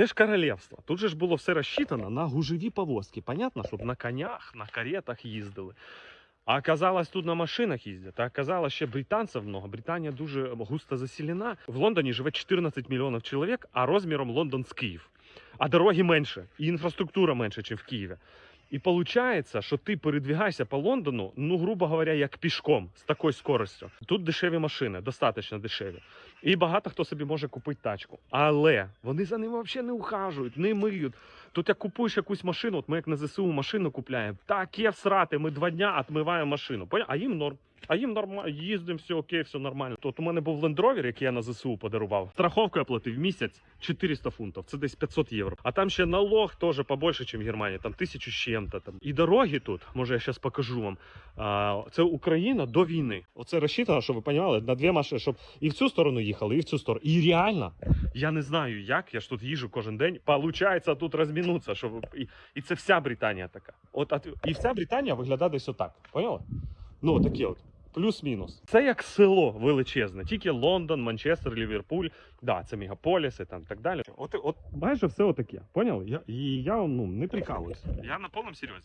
Це ж королівство. Тут же ж було все розчитано на гужеві повозки. Понятно, щоб на конях, на каретах їздили. А оказалось, тут на машинах їздять. А оказалось, ще британців много. Британія дуже густо заселена. В Лондоні живе 14 мільйонів чоловік, а розміром Лондон з Київ. А дороги менше, і інфраструктура менше, ніж в Києві. І виходить, що ти передвігаєшся по Лондону, ну, грубо говоря, як пішком з такою скоростю. Тут дешеві машини, достатньо дешеві. І багато хто собі може купити тачку. Але вони за ними взагалі не ухажують, не миють. Тут як купуєш якусь машину, от ми як на ЗСУ машину купляємо, таке всрати, ми два дня відмиваємо машину. А їм норм. А їм нормально, їздимо, все окей, все нормально. Тут у мене був Rover, який я на ЗСУ подарував. Страховку я платив місяць 400 фунтів, це десь 500 євро. А там ще налог теж побольше, ніж в Германії, там тисячу з чим-то. Там. І дороги тут, може я зараз покажу вам. А, це Україна до війни. Оце розчитано, щоб ви розуміли, на дві машини, щоб і в цю сторону їхали, і в цю сторону. І реально, я не знаю як, я ж тут їжу кожен день. Получається тут розмінутися, щоб і, і це вся Британія така. От і вся Британія виглядає десь отак. Поняли? Ну, такі от. Плюс-мінус. Це як село величезне, тільки Лондон, Манчестер, Ліверпуль, да, це мегаполіси там так далі. От, от майже все отаке. Поняли? Я, і я ну, не прикалуюся. Я на повному серйозі.